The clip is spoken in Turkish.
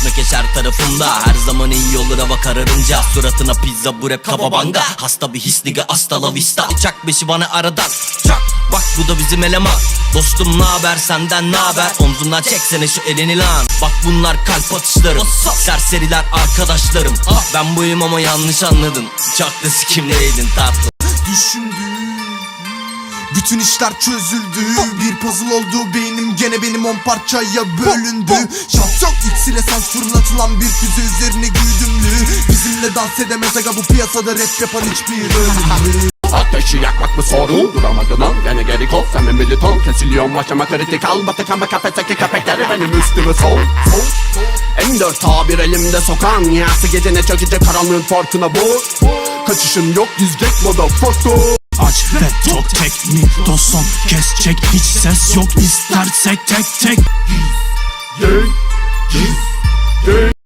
Keşmekeş her tarafımda Her zaman iyi olur hava kararınca. Suratına pizza bu rap kaba banga Hasta bir his nigga hasta la vista Çak beşi bana aradan. Çak! Bak bu da bizim eleman. Dostum ne haber? Senden ne haber? Omzundan çeksene şu elini lan. Bak bunlar kalp atışlarım. Serseriler arkadaşlarım. Ben buyum ama yanlış anladın. Çok da sikimdeydin tatlı Düşündüm bütün işler çözüldü. Bir puzzle oldu. Beynim gene benim on parçaya bölündü. Şok şok iksir esans fırlatılan bir füze üzerine güdümlü Bizimle dans edemez aga bu piyasada rap yapan hiçbir ünlü Ateşi yakmak mı sorun Duramadın al gene geri kol Sen mi militon. Kesiliyor başıma kritik al Batık ama kafesteki köpekleri benim üstüme sol. M4 tabir elimde sokan Yası gecene çökecek karanlığın farkına bu. Kaçışın yok. Yüzecek moda foto Aç ve tok tek mi doson kesecek Hiç ses yok istersek tek tek. Yeah